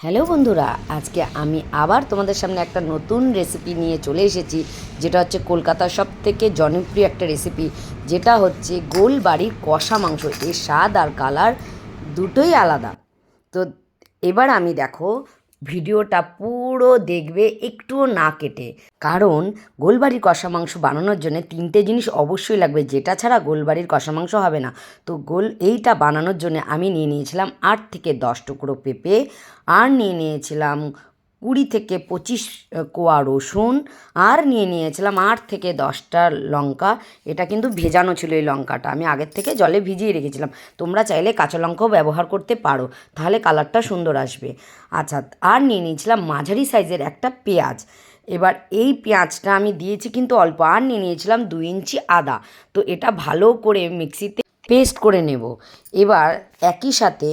Hello বন্ধুরা, আজকে আমি আবার তোমাদের সামনে একটা নতুন রেসিপি নিয়ে চলে এসেছি, যেটা হচ্ছে কলকাতার সব থেকে জনপ্রিয় একটা রেসিপি যেটা হচ্ছে গোল বাড়ির কষা মাংস। এর স্বাদ আর কালার দুটোই আলাদা। তো এবার আমি দেখো ভিডিওটা পুরো দেখবে, একটুও না কেটে। কারণ গোলবাড়ির কষা মাংস বানানোর জন্য তিনটে জিনিস অবশ্যই লাগবে, যেটা ছাড়া গোলবাড়ির কষা মাংস হবে না। তো গোল, এইটা বানানোর জন্য আমি নিয়ে নিয়েছিলাম আট থেকে দশ টুকরো পেঁপে, আর নিয়ে নিয়েছিলাম কুড়ি থেকে পঁচিশ কোয়া রসুন আর নিয়ে নিয়েছিলাম আট থেকে দশটা লঙ্কা। এটা কিন্তু ভেজানো ছিল এই লঙ্কাটা। আমি আগের থেকে জলে ভিজিয়ে রেখেছিলাম। তোমরা চাইলে কাঁচা লঙ্কাও ব্যবহার করতে পারো। তাহলে কালারটা সুন্দর আসবে। আচ্ছা আর নিয়ে নিয়েছিলাম মাঝারি সাইজের একটা পেঁয়াজ। এবার এই পেঁয়াজটা আমি দিয়েছি কিন্তু অল্প। আর নিয়ে নিয়েছিলাম দুই ইঞ্চি আদা। তো এটা ভালো করে মিক্সিতে পেস্ট করে নেব। এবার একই সাথে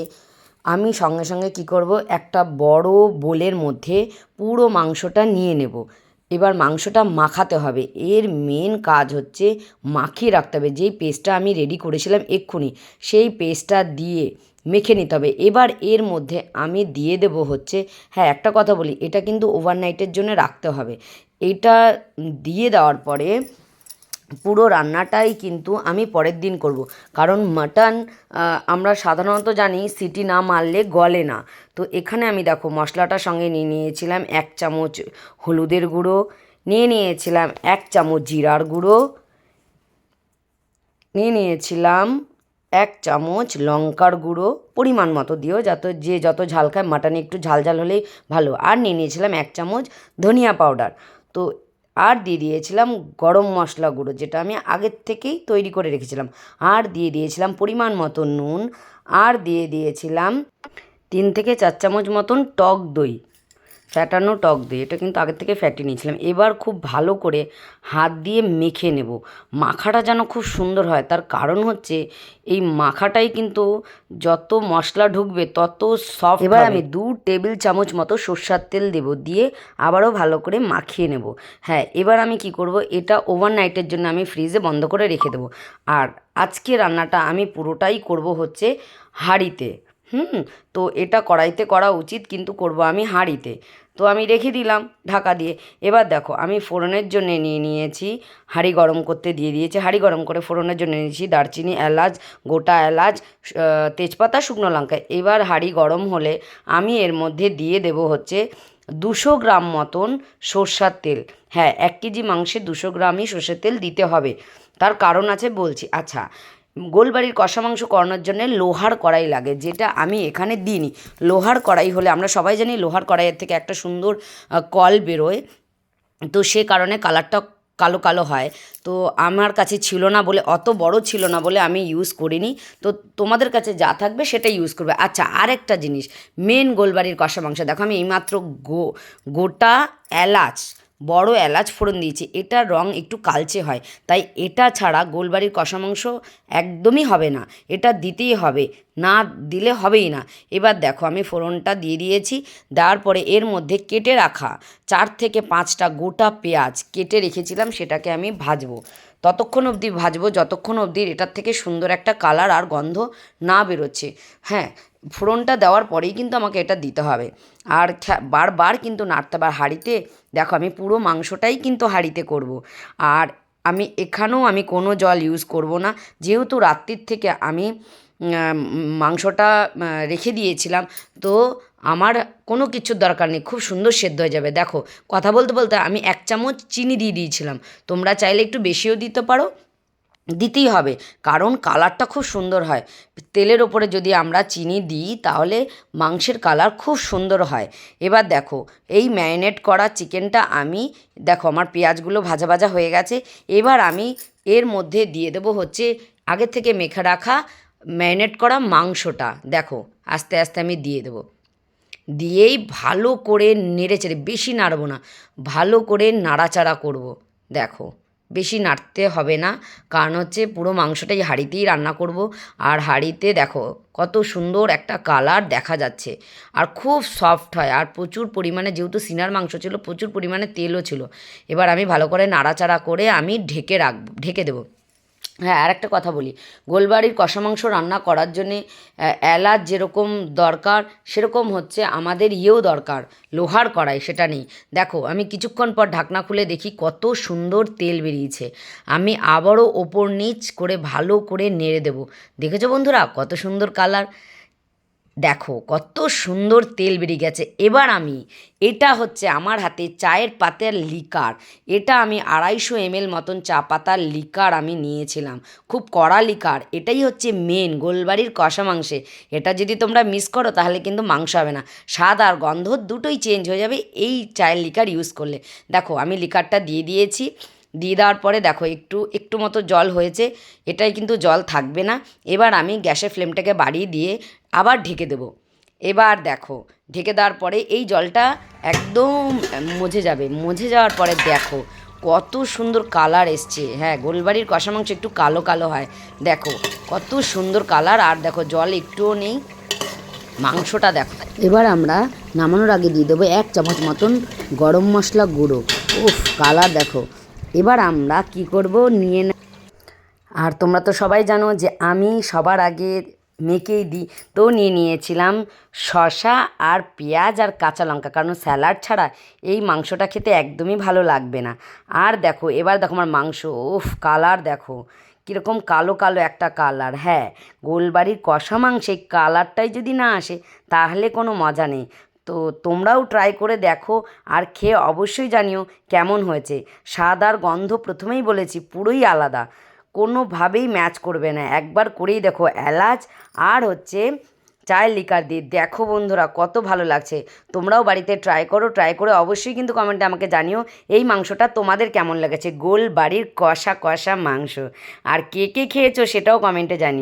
আমি সঙ্গে সঙ্গে কি করব? একটা বড় বোলের মধ্যে পুরো মাংসটা নিয়ে নেব। এবার মাংসটা মাখাতে হবে। এর মেন কাজ হচ্ছে মাখিয়ে রাখতে হবে। যেই পেস্টটা আমি রেডি করেছিলাম এক্ষুনি, সেই পেস্টটা দিয়ে মেখে নিতে হবে। এবার এর মধ্যে আমি দিয়ে দেব হচ্ছে হ্যাঁ একটা কথা বলি, এটা কিন্তু ওভারনাইটের জন্য রাখতে হবে। এটা দিয়ে দেওয়ার পরে পুরো রান্নাটাই কিন্তু আমি পরের দিন করব। কারণ মাটন আমরা সাধারণত জানি সিটি না মারলে গলে না। তো এখানে আমি দেখো মশলাটার সঙ্গে নিয়ে নিয়েছিলাম এক চামচ হলুদের গুঁড়ো, নিয়ে নিয়েছিলাম এক চামচ জিরার গুঁড়ো, নিয়ে নিয়েছিলাম এক চামচ লঙ্কার গুঁড়ো, পরিমাণ মতো দিও যত যে যত ঝাল খায়, মাটনে একটু ঝাল ঝাল হলেই ভালো। আর নিয়ে নিয়েছিলাম এক চামচ ধনিয়া পাউডার। তো আর দিয়ে দিয়েছিলাম গরম মশলা গুঁড়ো, যেটা আমি আগের থেকেই তৈরি করে রেখেছিলাম। আর দিয়ে দিয়েছিলাম পরিমাণ মতো নুন। আর দিয়ে দিয়েছিলাম তিন থেকে চার চামচ মতন টক দই। ফ্যাটানো টক দই এটা কিন্তু আগের থেকে ফ্যাটিয়ে নিয়েছিলাম। এবার খুব ভালো করে হাত দিয়ে মেখে নেব। মাখাটা যেন খুব সুন্দর হয়। তার কারণ হচ্ছে এই মাখাটাই কিন্তু যত মশলা ঢুকবে তত সফট এবার আমি দু টেবিল চামচ মতো সর্ষার তেল দেব দিয়ে আবারও ভালো করে মাখিয়ে নেব। হ্যাঁ এবার আমি কি করব? এটা ওভারনাইটের জন্য আমি ফ্রিজে বন্ধ করে রেখে দেবো। আর আজকে রান্নাটা আমি পুরোটাই করব হচ্ছে হাঁড়িতে। হুম তো এটা কড়াইতে করা উচিত কিন্তু করব আমি হাঁড়িতে। তো আমি রেখে দিলাম ঢাকা দিয়ে। এবার দেখো, আমি ফোড়নের জন্য নিয়ে নিয়েছি হাঁড়ি গরম করতে দিয়ে দিয়েছি। হাঁড়ি গরম করে ফোড়নের জন্য নিয়েছি দারচিনি, এলাচ, গোটা এলাচ তেজপাতা, শুকনো লঙ্কা। এবার হাঁড়ি গরম হলে আমি এর মধ্যে দিয়ে দেব হচ্ছে দুশো গ্রাম মতন সর্ষার তেল। হ্যাঁ এক কেজি মাংসে দুশো গ্রামই সর্ষের তেল দিতে হবে। তার কারণ আছে বলছি। আচ্ছা গোলবাড়ির কষা মাংস করানোর জন্য লোহার কড়াই লাগে, যেটা আমি এখানে দিইনি। লোহার কড়াই হলে আমরা সবাই জানি লোহার কড়াইয়ের থেকে একটা সুন্দর কল বেরোয়। তো সে কারণে কালারটা কালো কালো হয়। তো আমার কাছে ছিল না বলে, অত বড় ছিল না বলে আমি ইউজ করিনি। তো তোমাদের কাছে যা থাকবে সেটা ইউজ করবে। আচ্ছা আরেকটা জিনিস মেন গোলবাড়ির কষা মাংস দেখো আমি এইমাত্র গো, গোটা এলাচ বড় এলাচ ফোড়ন দিয়েছি। এটার রং একটু কালচে হয়। তাই এটা ছাড়া গোলবাড়ির কষা মাংস একদমই হবে না। এটা দিতেই হবে। না দিলে হবেই না। এবার দেখো, আমি ফোড়নটা দিয়ে দিয়েছি। দেওয়ার পরে এর মধ্যে কেটে রাখা চার থেকে পাঁচটা গোটা পেঁয়াজ কেটে রেখেছিলাম, সেটাকে আমি ভাজবো। ততক্ষণ অবধি ভাজবো, যতক্ষণ অবধি এটার থেকে সুন্দর একটা কালার আর গন্ধ না বেরোচ্ছে। হ্যাঁ ফোড়নটা দেওয়ার পরেই কিন্তু আমাকে এটা দিতে হবে। আর বারবার কিন্তু নাড়তে হবে হাঁড়িতে, দেখো আমি পুরো মাংসটাই কিন্তু হাঁড়িতে করব। আর আমি এখানেও আমি কোনো জল ইউজ করব না। যেহেতু রাত্রির থেকে আমি মাংসটা রেখে দিয়েছিলাম, তো আমার কোনো কিছুর দরকার নেই। খুব সুন্দর সেদ্ধ হয়ে যাবে। দেখো, কথা বলতে বলতে আমি এক চামচ চিনি দিয়ে দিয়েছিলাম। তোমরা চাইলে একটু বেশিও দিতে পারো দিতেই হবে। কারণ কালারটা খুব সুন্দর হয়। তেলের ওপরে যদি আমরা চিনি দিই, তাহলে মাংসের কালার খুব সুন্দর হয়। এবার দেখো, এই ম্যারিনেট করা চিকেনটা আমি, দেখো আমার পেঁয়াজগুলো ভাজা ভাজা হয়ে গেছে। এবার আমি এর মধ্যে দিয়ে দেবো হচ্ছে, আগে থেকে মেখে রাখা ম্যারিনেট করা মাংসটা। দেখো, আস্তে আস্তে আমি দিয়ে দেবো। দিয়েই ভালো করে নেড়ে চেড়ে বেশি নাড়বো না, ভালো করে নাড়াচাড়া করব। দেখো। বেশি নাড়তে হবে না। কারণ হচ্ছে পুরো মাংসটাই হাঁড়িতেই রান্না করব। আর হাঁড়িতে দেখো কত সুন্দর একটা কালার দেখা যাচ্ছে। আর খুব সফট হয়। আর প্রচুর পরিমাণে যেহেতু সিনার মাংস ছিল, প্রচুর পরিমাণে তেলও ছিল। এবার আমি ভালো করে নাড়াচাড়া করে আমি ঢেকে রাখব, ঢেকে দেবো। হ্যাঁ আর একটা কথা বলি। গোলবাড়ির কষা মাংস রান্না করার জন্যে এলাচ যেরকম দরকার, সেরকম হচ্ছে আমাদের ইয়েও দরকার, লোহার কড়াই, সেটা নেই। দেখো, আমি কিছুক্ষণ পর ঢাকনা খুলে দেখি কত সুন্দর তেল বেরিয়েছে। আমি আবারও ওপর নিচ করে ভালো করে নেড়ে দেবো। দেখেছ বন্ধুরা কত সুন্দর কালার? দেখো, কত সুন্দর তেল বেরিয়ে গেছে। এবার আমি, এটা হচ্ছে আমার হাতে চায়ের পাতার লিকার। এটা আমি আড়াইশো এমএল মতন চা পাতার লিকার আমি নিয়েছিলাম। খুব কড়া লিকার, এটাই হচ্ছে মেন গোলবাড়ির কষা মাংসে। এটা যদি তোমরা মিস করো, তাহলে কিন্তু মাংস হবে না। স্বাদ আর গন্ধ দুটোই চেঞ্জ হয়ে যাবে এই চায়ের লিকার ইউজ করলে। দেখো, আমি লিকারটা দিয়ে দিয়েছি। দিয়ে দেওয়ার পরে দেখো একটু একটু মতো জল হয়েছে, এটাই কিন্তু জল থাকবে না। এবার আমি গ্যাসের ফ্লেমটাকে বাড়িয়ে দিয়ে আবার ঢেকে দেবো। এবার দেখো, ঢেকে দেওয়ার পরে এই জলটা একদম মজে যাবে, মজে যাওয়ার পরে দেখো কত সুন্দর কালার এসছে। হ্যাঁ গোলবাড়ির কষা মাংস একটু কালো কালো হয়। দেখো কত সুন্দর কালার, আর দেখো জল একটুও নেই। মাংসটা দেখো। এবার আমরা নামানোর আগে দিয়ে দেবো এক চামচ মতন গরম মশলা গুঁড়ো। উফ, কালার দেখো। এবার আমরা কি করব? নিয়ে নে- আর তোমরা তো সবাই জানো যে আমি সবার আগে মেখেই দিই। তো নিয়ে নিয়েছিলাম শসা আর পেঁয়াজ আর কাঁচা লঙ্কা। কারণ স্যালাড ছাড়া এই মাংসটা খেতে একদমই ভালো লাগবে না। আর দেখো, এবার দেখো আমার মাংস। ওফ কালার দেখো। কীরকম কালো কালো একটা কালার। হ্যাঁ গোলবাড়ির কষা মাংসে কালারটাই যদি না আসে, তাহলে কোনো মজা নেই। তো তোমরাও ট্রাই করে দেখো আর খেয়ে অবশ্যই জানিও কেমন হয়েছে। স্বাদ আর গন্ধ প্রথমেই বলেছি পুরোই আলাদা। কোনোভাবেই ম্যাচ করবে না। একবার করেই দেখো এলাচ আর হচ্ছে চায়ের লিকার দিয়ে। দেখো বন্ধুরা কত ভালো লাগছে। তোমরাও বাড়িতে ট্রাই করো ট্রাই করে অবশ্যই কিন্তু কমেন্টে আমাকে জানিও এই মাংসটা তোমাদের কেমন লেগেছে। গোল বাড়ির কষা কষা মাংস। আর কে কে খেয়েছো সেটাও কমেন্টে জানিও।